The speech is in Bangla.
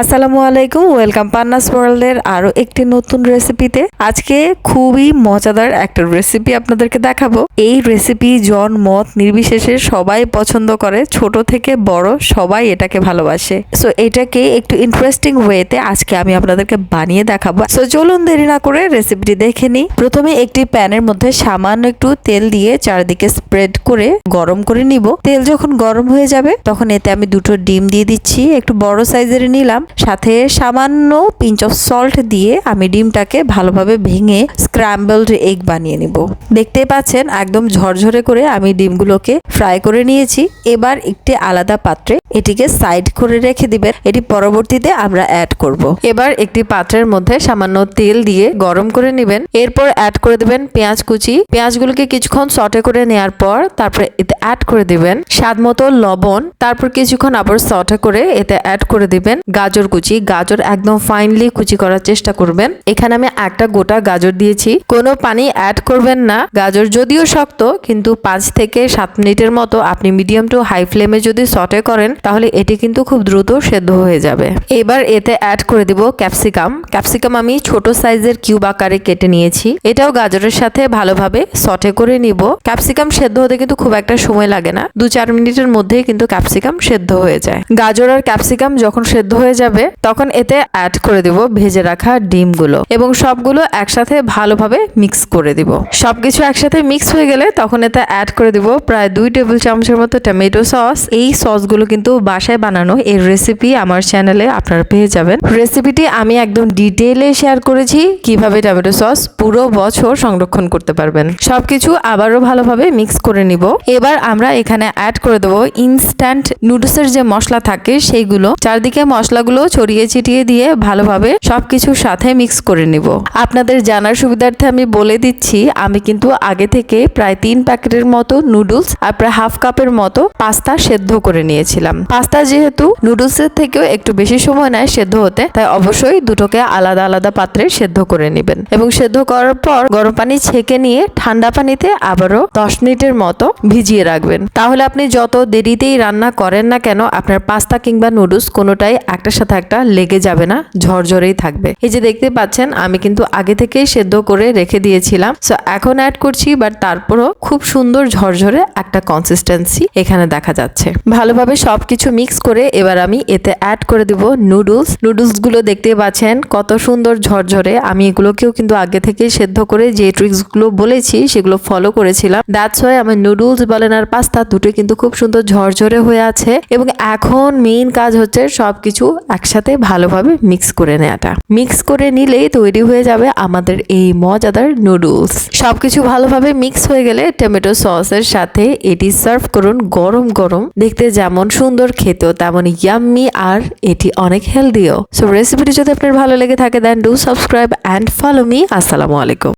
আসসালামু আলাইকুম, ওয়েলকাম পান্নাস ওয়ার্ল্ডের আরও একটি নতুন রেসিপিতে। আজকে খুবই মজাদার একটা রেসিপি আপনাদেরকে দেখাবো। এই রেসিপি জন মত নির্বিশেষে সবাই পছন্দ করে, ছোট থেকে বড় সবাই এটাকে ভালোবাসে। সো এটাকে একটু ইন্টারেস্টিং ওয়েতে আজকে আমি আপনাদেরকে বানিয়ে দেখাবো। সো চলুন দেরি না করে রেসিপিটি দেখে নিই। প্রথমে একটি প্যানের মধ্যে সামান্য একটু তেল দিয়ে চারদিকে স্প্রেড করে গরম করে নিব। তেল যখন গরম হয়ে যাবে, তখন এতে আমি দুটো ডিম দিয়ে দিচ্ছি, একটু বড় সাইজের নিলাম। সাথে সামান্য পিঞ্চ অফ সল্ট দিয়ে আমি ডিমটাকে ভালোভাবে ভেঙে স্ক্র্যাম্বলড এগ বানিয়ে নিব। দেখতেই পাচ্ছেন একদম ঝরঝরে করে আমি ডিমগুলোকে ফ্রাই করে নিয়েছি। এবার একটি আলাদা পাত্রে এটিকে সাইড করে রেখে দিবেন। এটি পরবর্তীতে আমরা অ্যাড করব। এবার একটি পাত্রের মধ্যে সামান্য তেল দিয়ে গরম করে নেবেন। এরপর অ্যাড করে দিবেন পেঁয়াজ কুচি। পেঁয়াজগুলোকে কিছুক্ষণ সটে করে নেওয়ার পর তারপরে এতে অ্যাড করে দিবেন স্বাদ মতো লবণ। তারপর কিছুক্ষণ আবার সটে করে এতে অ্যাড করে দিবেন। গাজর কুচি। গাজর একদম ফাইনলি কুচি করার চেষ্টা করবেন। এখানে আমি একটা গোটা গাজর দিয়েছি। কোনো পানি অ্যাড করবেন না। গাজর যদিও শক্ত, কিন্তু পাঁচ থেকে সাত মিনিটের মতো আপনি মিডিয়াম টু হাই ফ্লেমে যদি সটে করেন, তাহলে এটি কিন্তু খুব দ্রুত সেদ্ধ হয়ে যাবে। এবার এতে অ্যাড করে দিব ক্যাপসিকাম ক্যাপসিকাম আমি ছোট সাইজের কিউব আকারে কেটে নিয়েছি। এটাও গাজরের সাথে ভালোভাবে সটে করে নিব। ক্যাপসিকাম সেদ্ধ হতে কিন্তু খুব একটা সময় লাগে না। দু চার মিনিটের মধ্যেই কিন্তু ক্যাপসিকাম সেদ্ধ হয়ে যায়। গাজর আর ক্যাপসিকাম যখন সেদ্ধ হয়ে যাবে, তখন এতে অ্যাড করে দিব ভেজে রাখা ডিমগুলো এবং সবগুলো একসাথে ভালোভাবে মিক্স করে দিব। সবকিছু একসাথে মিক্স হয়ে গেলে তখন এতে অ্যাড করে দিব প্রায় দুই টেবিল চামচের মতো টমেটো সস এই সসগুলো কিন্তু বাসায় বানানো এর রেসিপি আমার চ্যানেলে আপনারা পেয়ে যাবেন। রেসিপিটি আমি একদম ডিটেইলে শেয়ার করেছি, কীভাবে টমেটো সস পুরো বছর সংরক্ষণ করতে পারবেন। সবকিছু আবারও ভালোভাবে মিক্স করে নিব। এবার আমরা এখানে অ্যাড করে দেবো ইনস্ট্যান্ট নুডলসের যে মশলা থাকে, সেইগুলো। চারদিকে মশলাগুলো ছড়িয়ে ছিটিয়ে দিয়ে ভালোভাবে সবকিছুর সাথে মিক্স করে নিব। আপনাদের জানার সুবিধার্থে আমি বলে দিচ্ছি, আমি কিন্তু আগে থেকে প্রায় তিন প্যাকেটের মতো নুডলস আর প্রায় হাফ কাপের মতো পাস্তা সেদ্ধ করে নিয়েছিলাম। পাস্তা যেহেতু নুডলসের থেকেও একটু বেশি সময় নেয় সেদ্ধ হতে, তাই অবশ্যই দুটোকে আলাদা আলাদা পাত্রে সেদ্ধ করে নেবেন। এবং সেদ্ধ করার পর গরম পানি ছেঁকে নিয়ে ঠান্ডা পানিতে আবারও দশ মিনিটের মতো ভিজিয়ে রাখবেন। তাহলে আপনি যত দেরিতেই রান্না করেন না কেন, আপনার পাস্তা কিংবা নুডলস কোনোটাই একটার সাথে একটা লেগে যাবে না, ঝরঝরেই থাকবে। এই যে দেখতে পাচ্ছেন, আমি কিন্তু আগে থেকেই সেদ্ধ করে রেখে দিয়েছিলাম। সো এখন অ্যাড করছি বাট তারপরও খুব সুন্দর ঝরঝরে একটা কনসিস্টেন্সি এখানে দেখা যাচ্ছে। ভালোভাবে সব কিছু মিক্স করে এবার আমি এতে অ্যাড করে দিব নুডলস নুডলসগুলো দেখতে পাচ্ছেন, কত সুন্দর ঝরঝরে। আমি এগুলোকেও কিন্তু আগে থেকে সেদ্ধ করে যে ট্রিক্সগুলো বলেছি, সেগুলো ফলো করেছিলাম। দ্যাটস ওয়াই আমার নুডলস বলেন আর পাস্তা দুটোই কিন্তু খুব সুন্দর ঝরঝরে হয়ে আছে। এবং এখন মেইন কাজ হচ্ছে সবকিছু একসাথে ভালোভাবে মিক্স করে নেওয়াটা মিক্স করে নিলেই তৈরি হয়ে যাবে আমাদের এই মজাদার নুডলস সবকিছু ভালোভাবে মিক্স হয়ে গেলে টমেটো সসের সাথে এটি সার্ভ করুন গরম গরম। দেখতে যেমন সুন্দর, খেতেও তেমন ইয়াম্মি আর এটি অনেক হেলদিও সো রেসিপিটি যদি আপনার ভালো লেগে থাকে then do subscribe and follow me আসসালামু আলাইকুম।